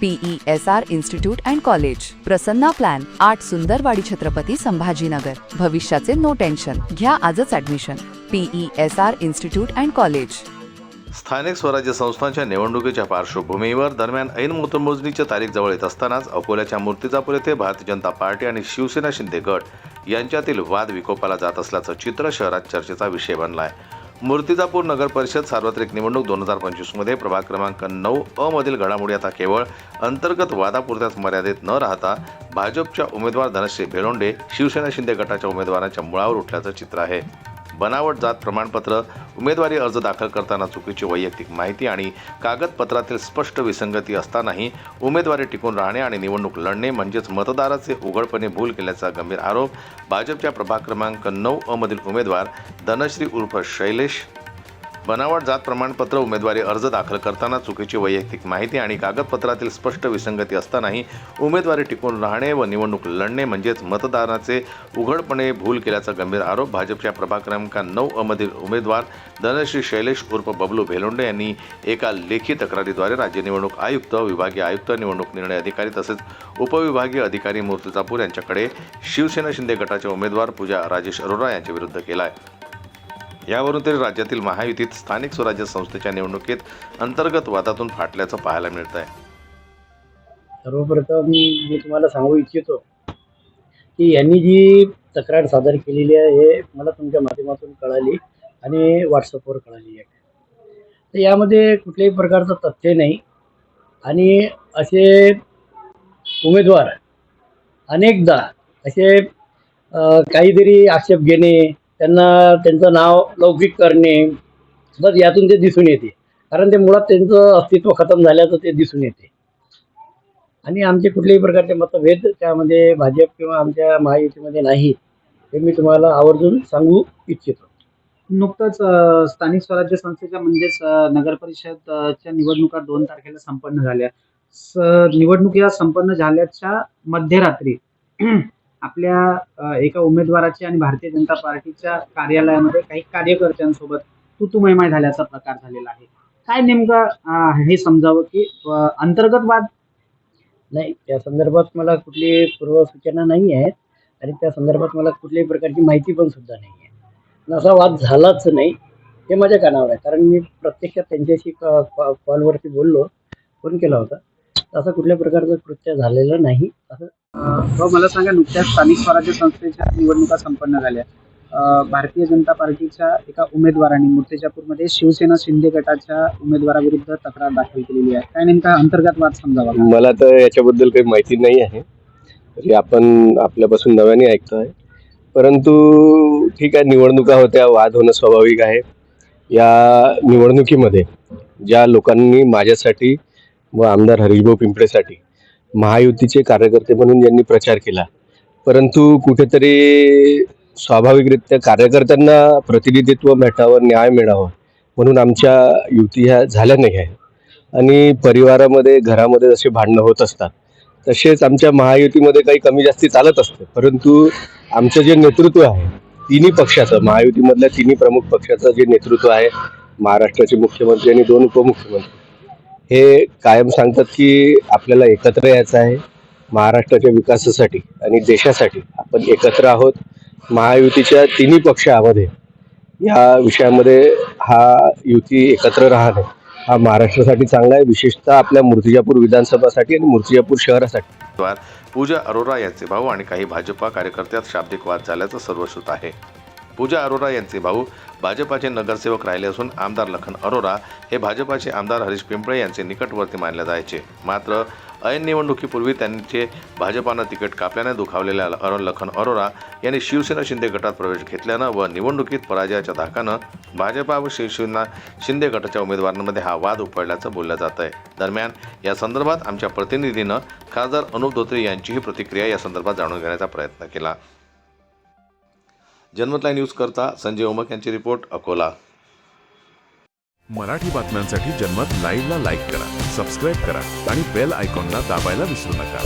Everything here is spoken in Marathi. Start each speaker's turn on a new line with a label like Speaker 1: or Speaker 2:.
Speaker 1: P E S R institute and college Prasanna plan आठ सुंदरवाडी छत्रपती संभाजीनगर. भविष्याचे नो टेन्शन घ्या आजच admission P E S R institute and college.
Speaker 2: स्थानिक स्वराज्य संस्थांच्या निवडणुकीच्या पार्श्वभूमीवर दरम्यान ऐन मतमोजणीच्या तारीख जवळ येत असतानाच अकोल्याच्या मूर्तिजापूर येथे भारतीय जनता पार्टी आणि शिवसेना शिंदे गट यांच्यातील वाद विकोपाला जात असल्याचं चित्र शहरात चर्चेचा विषय बनला आहे मूर्तिजापूर नगर परिषद सार्वत्रिक निवडणूक दोन हजार पंचवीसमध्ये प्रभाग क्रमांक नऊ अ मधील घडामोडी आता केवळ अंतर्गत वादापुरत्याच मर्यादित न राहता भाजपच्या उमेदवार धनश्री भेलोंडे शिवसेना शिंदे गटाच्या उमेदवारांच्या मुळावर उठल्याचं चित्र आहे. बनावट जात प्रमाणपत्र उमेदवारी अर्ज दाखल करताना चुकीची वैयक्तिक माहिती आणि कागदपत्रातील स्पष्ट विसंगती असतानाही उमेदवारी टिकून राहणे आणि निवडणूक लढणे म्हणजेच मतदाराचे उघडपणे भूल केल्याचा गंभीर आरोप. भाजपच्या प्रभाग क्रमांक नऊ अमधील उमेदवार धनश्री उर्फ शैलेश बनावट जात प्रमाणपत्र उमेदवारी अर्ज दाखल करताना चुकीची वैयक्तिक माहिती आणि कागदपत्रातील स्पष्ट विसंगती असतानाही उमेदवारी टिकून राहणे व निवडणूक लढणे म्हणजेच मतदानाचे उघडपणे भूल केल्याचा गंभीर आरोप भाजपच्या प्रभाग क्रमांक नऊ अमधील उमेदवार धनश्री शैलेश उर्फ बबलू भेलोंडे यांनी एका लेखी तक्रारीद्वारे राज्य निवडणूक आयुक्त विभागीय आयुक्त निवडणूक निर्णय अधिकारी तसेच उपविभागीय अधिकारी मूर्तिजापूर यांच्याकडे शिवसेना शिंदे गटाचे उमेदवार पूजा राजेश अरोरा यांच्याविरुद्ध केला आहे यावरून तरी राज्यातील महायुतीत स्थानिक स्वराज्य संस्थेच्या निवडणुकीत अंतर्गत वादातून फाटल्याचं पाहायला मिळत आहे
Speaker 3: सर्वप्रथम मी तुम्हाला सांगू इच्छितो की यांनी जी तक्रार सादर केलेली आहे हे मला तुमच्या माध्यमातून कळाली आणि व्हॉट्सअपवर कळाली आहे. तर यामध्ये कुठल्याही प्रकारचं तथ्य नाही आणि असे उमेदवार अनेकदा असे काहीतरी आक्षेप घेणे त्यांना त्यांचं नाव लौकिक करणे तर यातून ते दिसून येते. कारण ते मुळात त्यांचं अस्तित्व खतम झाल्याचं ते दिसून येते. आणि आमचे कुठल्याही प्रकारचे मतभेद त्यामध्ये भाजप किंवा आमच्या महायुतीमध्ये नाही हे मी तुम्हाला आवर्जून सांगू इच्छितो.
Speaker 4: नुकतंच स्थानिक स्वराज्य संस्थेच्या म्हणजेच नगरपरिषदच्या नगर निवडणुका दोन तारखेला संपन्न झाल्या. स संपन्न झाल्याच्या मध्यरात्री आपल्या एका उमेदवाराची आणि भारतीय जनता पार्टीच्या कार्यालयामध्ये काही कार्यकर्त्यांसोबत तू झाल्याचा प्रकार झालेला आहे. काय नेमकं हे समजावं की अंतर्गत वाद
Speaker 3: नाही त्या संदर्भात मला कुठली पूर्वसूचना नाही आहेत आणि त्या संदर्भात मला कुठल्याही प्रकारची माहिती पण सुद्धा नाही आहे. असा वाद झालाच नाही हे माझ्या कानावर आहे. कारण मी प्रत्यक्षात त्यांच्याशी कॉलवरती बोललो फोन केला होता. असं कुठल्या प्रकारचं कृत्य झालेलं नाही. असं
Speaker 4: व मला सांगा नुकत्याच स्थानिक स्वराज्य संस्थेच्या निवडणुका संपन्न झाल्या. भारतीय जनता पार्टीच्या एका उमेदवाराने मूर्तिजापूरमध्ये शिवसेना शिंदे गटाच्या उमेदवाराविरुद्ध तक्रार दाखल केलेली आहे. काय नेमका अंतर्गत वाद समजावा? का?
Speaker 5: मला तर याच्याबद्दल काही माहिती नाही आहे. तरी आपण आपल्यापासून नव्याने ऐकतो आहे परंतु ठीक आहे निवडणुका होत्या वाद होणं स्वाभाविक आहे. या निवडणुकीमध्ये ज्या लोकांनी माझ्यासाठी व आमदार हरीशभाऊ पिंपळेसाठी महायुतीचे कार्यकर्ते म्हणून ज्यांनी प्रचार केला. परंतु कुठेतरी स्वाभाविकरित्या कार्यकर्त्यांना प्रतिनिधित्व भेटावं न्याय मिळावं म्हणून आमच्या युती ह्या झाल्या नाही आहे आणि परिवारामध्ये घरामध्ये जसे भांडणं होत असतात तसेच आमच्या महायुतीमध्ये काही कमी जास्ती चालत असते. परंतु आमचं जे नेतृत्व आहे तिन्ही पक्षाचं महायुतीमधल्या तिन्ही प्रमुख पक्षाचं जे नेतृत्व आहे महाराष्ट्राचे मुख्यमंत्री आणि दोन उपमुख्यमंत्री हे कायम सांगतात की आपल्याला एकत्र यायचं आहे महाराष्ट्राच्या विकासासाठी आणि देशासाठी. आपण एकत्र आहोत. महायुतीच्या तिन्ही पक्षामध्ये या विषयामध्ये हा युती एकत्र राहणे हा महाराष्ट्रासाठी चांगला आहे. विशेषतः आपल्या मूर्तिजापूर विधानसभासाठी आणि मूर्तिजापूर शहरासाठी.
Speaker 2: पूजा अरोरा यांचे भाऊ आणि काही भाजपा कार्यकर्त्यात शाब्दिक वाद झाल्याचं सर्वश्रुत आहे. पूजा अरोरा यांचे भाऊ भाजपाचे नगरसेवक राहिले असून आमदार लखन अरोरा हे भाजपाचे आमदार हरीश पिंपळे यांचे निकटवर्ती मानले जायचे. मात्र ऐन निवडणुकीपूर्वी त्यांचे भाजपानं तिकीट कापल्याने दुखावलेल्या अरो लखन अरोरा यांनी शिवसेना शिंदे गटात प्रवेश घेतल्यानं व निवडणुकीत पराजयाच्या धाकानं भाजपा व शिवसेना शिंदे गटाच्या उमेदवारांमध्ये हा वाद उपडल्याचं बोललं जात आहे दरम्यान या संदर्भात आमच्या प्रतिनिधीनं खासदार अनुप धोत्रे यांचीही प्रतिक्रिया या संदर्भात जाणून घेण्याचा प्रयत्न केला. जन्मतला न्यूज करता संजय ओमक यांची रिपोर्ट अकोला.
Speaker 6: मराठी बातम्यांसाठी जन्मत लाईव्हला लाईक करा सबस्क्राईब करा आणि बेल आयकॉनला दाबायला विसरू नका.